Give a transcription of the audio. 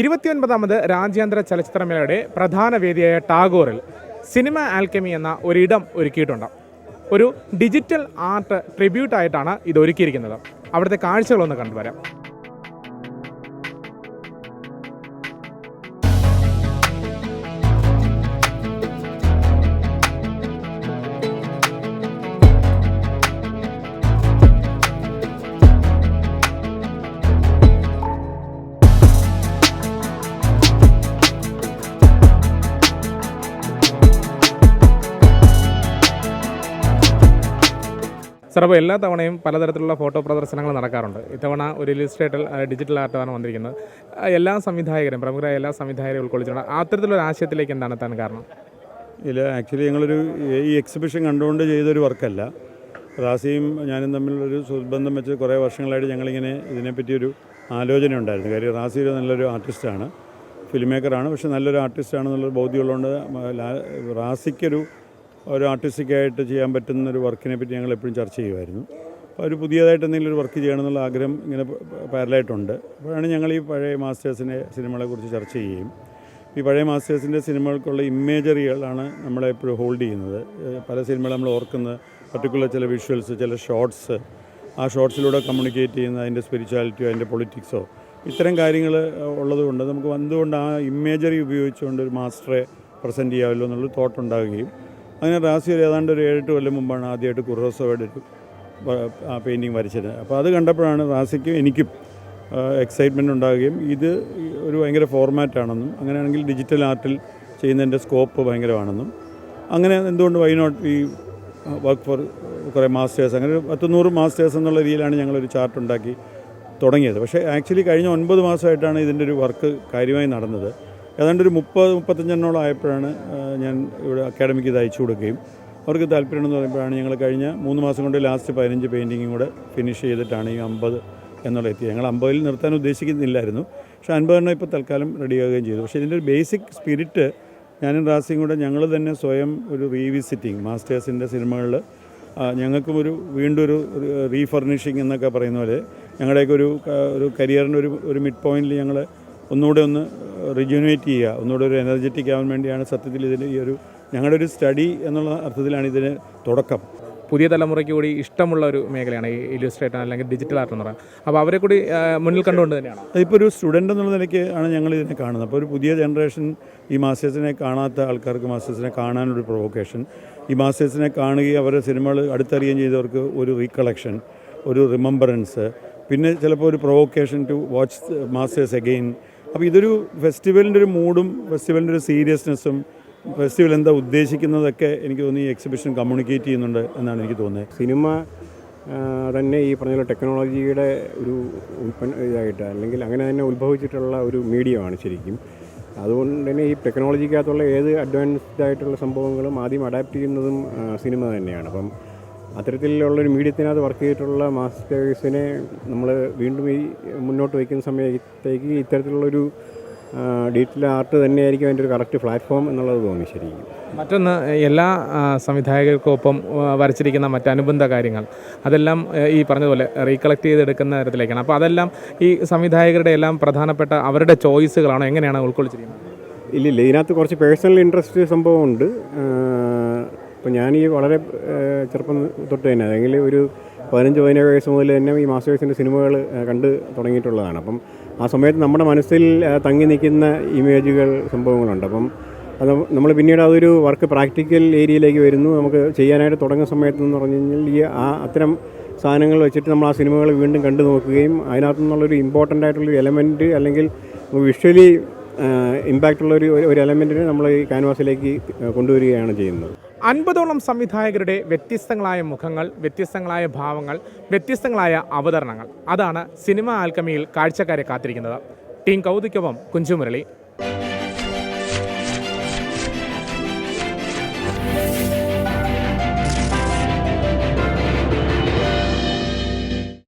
ഇരുപത്തിയൊൻപതാമത് രാജ്യാന്തര ചലച്ചിത്രമേളയുടെ പ്രധാന വേദിയായ ടാഗോറിൽ സിനിമ ആൽക്കമി എന്ന ഒരിടം ഒരുക്കിയിട്ടുണ്ട്. ഒരു ഡിജിറ്റൽ ആർട്ട് ട്രിബ്യൂട്ടായിട്ടാണ് ഇത് ഒരുക്കിയിരിക്കുന്നത് അവിടുത്തെ കാഴ്ചകളൊന്ന് കണ്ടുവരാം. സാർ അപ്പോൾ എല്ലാ തവണയും പലതരത്തിലുള്ള ഫോട്ടോ പ്രദർശനങ്ങൾ നടക്കാറുണ്ട്. ഇത്തവണ ഒരു ഇലിസ്ട്രേറ്റർ ഡിജിറ്റൽ ആർട്ടാണ് വന്നിരിക്കുന്നത്. എല്ലാ സംവിധായകരും പ്രമുഖരായ എല്ലാ സംവിധായകരും ഉൾക്കൊള്ളിച്ചിട്ടുണ്ട്. അത്തരത്തിലൊരു ആശയത്തിലേക്ക് എന്താണ് എത്താൻ കാരണം? ഇല്ല ആക്ച്വലി ഞങ്ങളൊരു ഈ എക്സിബിഷൻ കണ്ടുകൊണ്ട് ചെയ്തൊരു വർക്കല്ല. റാസിയും ഞാനും തമ്മിലൊരു സുബന്ധം വെച്ച് കുറേ വർഷങ്ങളായിട്ട് ഞങ്ങളിങ്ങനെ ഇതിനെപ്പറ്റി ഒരു ആലോചന ഉണ്ടായിരുന്നു. കാര്യം റാസി ഒരു നല്ലൊരു ആർട്ടിസ്റ്റാണ് ഫിലിം മേക്കറാണ് പക്ഷെ നല്ലൊരു ആർട്ടിസ്റ്റാണെന്നുള്ളൊരു ബോധ്യമുള്ളതുകൊണ്ട് റാസിക്കൊരു ഒരു ആർട്ടിസ്റ്റിക്കായിട്ട് ചെയ്യാൻ പറ്റുന്ന ഒരു വർക്കിനെ പറ്റി ഞങ്ങൾ എപ്പോഴും ചർച്ച ചെയ്യുമായിരുന്നു. അപ്പോൾ ഒരു പുതിയതായിട്ട് എന്തെങ്കിലും ഒരു വർക്ക് ചെയ്യണമെന്നുള്ള ആഗ്രഹം ഇങ്ങനെ പാരലായിട്ടുണ്ട്. അപ്പോഴാണ് ഞങ്ങൾ ഈ പഴയ മാസ്റ്റേഴ്സിന്റെ സിനിമകളെക്കുറിച്ച് ചർച്ച ചെയ്യുകയും ഈ പഴയ മാസ്റ്റേഴ്സിന്റെ സിനിമകൾക്കുള്ള ഇമേജറികളാണ് നമ്മളെ എപ്പോഴും ഹോൾഡ് ചെയ്യുന്നത്. പല സിനിമകൾ നമ്മൾ ഓർക്കുന്ന പർട്ടിക്കുലർ ചില വിഷ്വൽസ് ചില ഷോർട്സ് ആ ഷോർട്സിലൂടെ കമ്മ്യൂണിക്കേറ്റ് ചെയ്യുന്ന അതിന്റെ സ്പിരിച്വാലിറ്റിയോ അതിന്റെ പൊളിറ്റിക്സോ ഇത്തരം കാര്യങ്ങൾ ഉള്ളതുകൊണ്ട് നമുക്ക് എന്തുകൊണ്ട് ആ ഇമേജറി ഉപയോഗിച്ചുകൊണ്ട് ഒരു മാസ്റ്ററെ പ്രസന്റ് ചെയ്യാമല്ലോ എന്നുള്ളൊരു തോട്ട് ഉണ്ടാവുകയും അങ്ങനെ റാസി ഒരു ഏതാണ്ട് ഒരു ഏഴെട്ട് കൊല്ലം മുമ്പാണ് ആദ്യമായിട്ട് കുറോസോയുടെ ഒരു ആ പെയിന്റിങ് വരച്ചത്. അപ്പോൾ അത് കണ്ടപ്പോഴാണ് റാസിക്കും എനിക്കും എക്സൈറ്റ്മെന്റ് ഉണ്ടാവുകയും ഇത് ഒരു ഭയങ്കര ഫോർമാറ്റാണെന്നും അങ്ങനെയാണെങ്കിൽ ഡിജിറ്റൽ ആർട്ടിൽ ചെയ്യുന്നതിന്റെ സ്കോപ്പ് ഭയങ്കരമാണെന്നും. അങ്ങനെ എന്തുകൊണ്ട് വൈ നോട്ട് ഈ വർക്ക് ഫോർ കുറേ മാസ്റ്റേഴ്സ് അങ്ങനെ ഒരു പത്ത് നൂറ് മാസ്റ്റേഴ്സ് എന്നുള്ള രീതിയിലാണ് ഞങ്ങളൊരു ചാർട്ട് ഉണ്ടാക്കി തുടങ്ങിയത്. പക്ഷേ ആക്ച്വലി കഴിഞ്ഞ ഒൻപത് മാസമായിട്ടാണ് ഇതിന്റെ ഒരു വർക്ക് കാര്യമായി നടന്നത്. ഏതാണ്ട് ഒരു മുപ്പത് മുപ്പത്തഞ്ചെണ്ണോളം ആയപ്പോഴാണ് ഞാൻ ഇവിടെ അക്കാഡമിക്ക് ഇത് അയച്ചു കൊടുക്കുകയും. അവർക്ക് താല്പര്യമെന്ന് പറയുമ്പോഴാണ് ഞങ്ങൾ കഴിഞ്ഞ മൂന്ന് മാസം കൊണ്ട് ലാസ്റ്റ് പതിനഞ്ച് പെയിന്റിങ്ങും കൂടെ ഫിനിഷ് ചെയ്തിട്ടാണ് ഈ അമ്പത് എന്നുള്ള എത്തിയത്. ഞങ്ങൾ അമ്പതിൽ നിർത്താൻ ഉദ്ദേശിക്കുന്നില്ലായിരുന്നു. പക്ഷേ അൻപതെണ്ണം ഇപ്പോൾ തൽക്കാലം റെഡിയാകുകയും ചെയ്തു. പക്ഷേ ഇതിന്റെ ഒരു ബേസിക് സ്പിരിറ്റ് ഞാനും റാസിയും കൂടെ ഞങ്ങൾ തന്നെ സ്വയം ഒരു റീവിസിറ്റിങ് മാസ്റ്റേഴ്സിന്റെ സിനിമകളിൽ ഞങ്ങൾക്കും ഒരു വീണ്ടും ഒരു റീഫർണിഷിങ് എന്നൊക്കെ പറയുന്ന പോലെ ഞങ്ങളുടെയൊക്കെ ഒരു ഒരു കരിയറിന്റെ ഒരു ഒരു മിഡ് പോയിന്റിൽ ഞങ്ങൾ ഒന്നുകൂടെ ഒന്ന് റിജുനേറ്റ് ചെയ്യുക. ഒന്നുകൂടെ ഒരു എനർജറ്റിക് ആവാൻ വേണ്ടിയാണ് സത്യത്തിൽ ഇതിൽ ഈ ഒരു ഞങ്ങളുടെ ഒരു സ്റ്റഡി എന്നുള്ള അർത്ഥത്തിലാണ് ഇതിന് തുടക്കം. പുതിയ തലമുറയ്ക്ക് കൂടി ഇഷ്ടമുള്ള ഒരു മേഖലയാണ് ഈ ഇലിസ്ട്രേറ്റർ അല്ലെങ്കിൽ ഡിജിറ്റൽ ആർട്ട് എന്ന് പറയുന്നത്. അപ്പോൾ അവരെ കൂടി മുന്നിൽ കണ്ടുകൊണ്ട് തന്നെയാണ്? അതിപ്പോൾ ഒരു സ്റ്റുഡന്റ് എന്നുള്ള നിലയ്ക്ക് ആണ് ഞങ്ങൾ ഇതിനെ കാണുന്നത്. അപ്പോൾ ഒരു പുതിയ ജനറേഷൻ ഈ മാസ്റ്റേഴ്സിനെ കാണാത്ത ആൾക്കാർക്ക് മാസ്റ്റേഴ്സിനെ കാണാനൊരു പ്രൊവോക്കേഷൻ ഈ മാസ്റ്റേഴ്സിനെ കാണുകയും അവരുടെ സിനിമകൾ അടുത്തറിയുകയും ചെയ്തവർക്ക് ഒരു റീകളക്ഷൻ ഒരു റിമംബറൻസ് പിന്നെ ചിലപ്പോൾ ഒരു provocation to watch masters again അപ്പോൾ ഇതൊരു ഫെസ്റ്റിവലിന്റെ ഒരു മൂഡും ഫെസ്റ്റിവലിന്റെ ഒരു സീരിയസ്നെസ്സും ഫെസ്റ്റിവൽ എന്താ ഉദ്ദേശിക്കുന്നതൊക്കെ എനിക്ക് തോന്നി ഈ എക്സിബിഷൻ കമ്മ്യൂണിക്കേറ്റ് ചെയ്യുന്നുണ്ട് എന്നാണ് എനിക്ക് തോന്നുന്നത്. സിനിമ തന്നെ ഈ പറഞ്ഞ ടെക്നോളജിയുടെ ഒരു ഉൽപ്പന്ന ഇതായിട്ട് അല്ലെങ്കിൽ അങ്ങനെ തന്നെ ഉത്ഭവിച്ചിട്ടുള്ള ഒരു മീഡിയമാണ് ശരിക്കും. അതുകൊണ്ട് തന്നെ ഈ ടെക്നോളജിക്കകത്തുള്ള ഏത് അഡ്വാൻസ്ഡ് ആയിട്ടുള്ള സംഭവങ്ങളും ആദ്യം അഡാപ്റ്റ് ചെയ്യുന്നതും സിനിമ തന്നെയാണ്. അപ്പം അത്തരത്തിലുള്ളൊരു മീഡിയത്തിനകത്ത് വർക്ക് ചെയ്തിട്ടുള്ള മാസ്റ്റേഴ്സിനെ നമ്മൾ വീണ്ടും ഈ മുന്നോട്ട് വയ്ക്കുന്ന സമയത്തേക്ക് ഇത്തരത്തിലുള്ളൊരു ഡിജിറ്റൽ ആർട്ട് തന്നെയായിരിക്കും അതിന്റെ ഒരു കറക്റ്റ് പ്ലാറ്റ്ഫോം എന്നുള്ളത് തോന്നി ശരിക്കും. മറ്റൊന്ന് എല്ലാ സംവിധായകർക്കൊപ്പം വരച്ചിരിക്കുന്ന മറ്റ് അനുബന്ധ കാര്യങ്ങൾ. അതെല്ലാം ഈ പറഞ്ഞതുപോലെ റീകളക്ട് ചെയ്തെടുക്കുന്ന തരത്തിലേക്കാണ്. അപ്പോൾ അതെല്ലാം ഈ സംവിധായകരുടെ എല്ലാം പ്രധാനപ്പെട്ട അവരുടെ ചോയ്സുകളാണോ? എങ്ങനെയാണ് ഉൾക്കൊള്ളിച്ചിരിക്കുന്നത്? ഇല്ലില്ല ഇതിനകത്ത് കുറച്ച് പേഴ്സണൽ ഇൻട്രസ്റ്റ് സംഭവമുണ്ട്. ഇപ്പം ഞാൻ ഈ വളരെ ചെറുപ്പം തൊട്ട് തന്നെ അല്ലെങ്കിൽ ഒരു പതിനഞ്ച് പതിനേഴ് വയസ്സ് മുതൽ തന്നെ ഈ മാസ്റ്റേഴ്സിന്റെ സിനിമകൾ കണ്ട് തുടങ്ങിയിട്ടുള്ളതാണ്. അപ്പം ആ സമയത്ത് നമ്മുടെ മനസ്സിൽ തങ്ങി നിൽക്കുന്ന ഇമേജുകൾ സംഭവങ്ങളുണ്ട്. അപ്പം അത് നമ്മൾ പിന്നീട് അതൊരു വർക്ക് പ്രാക്ടിക്കൽ ഏരിയയിലേക്ക് വരുന്നു. നമുക്ക് ചെയ്യാനായിട്ട് തുടങ്ങുന്ന സമയത്ത് എന്ന് പറഞ്ഞു കഴിഞ്ഞാൽ ഈ ആ അത്തരം സാധനങ്ങൾ വെച്ചിട്ട് നമ്മൾ ആ സിനിമകൾ വീണ്ടും കണ്ടു നോക്കുകയും അതിനകത്തു നിന്നുള്ളൊരു ഇമ്പോർട്ടന്റ് ആയിട്ടുള്ളൊരു എലമെന്റ് അല്ലെങ്കിൽ വിഷ്വലി ഇമ്പാക്റ്റുള്ള ഒരു ഒരു എലമെന്റിനെ നമ്മൾ ഈ ക്യാൻവാസിലേക്ക് കൊണ്ടുവരികയാണ് ചെയ്യുന്നത്. അൻപതോളം സംവിധായകരുടെ വ്യത്യസ്തങ്ങളായ മുഖങ്ങൾ വ്യത്യസ്തങ്ങളായ ഭാവങ്ങൾ വ്യത്യസ്തങ്ങളായ അവതരണങ്ങൾ. അതാണ് സിനിമ ആൽക്കമിയിൽ കാഴ്ചക്കാരെ കാത്തിരിക്കുന്നത്. ടീം കൗതുക്കൊപ്പം കുഞ്ചുമുരളി.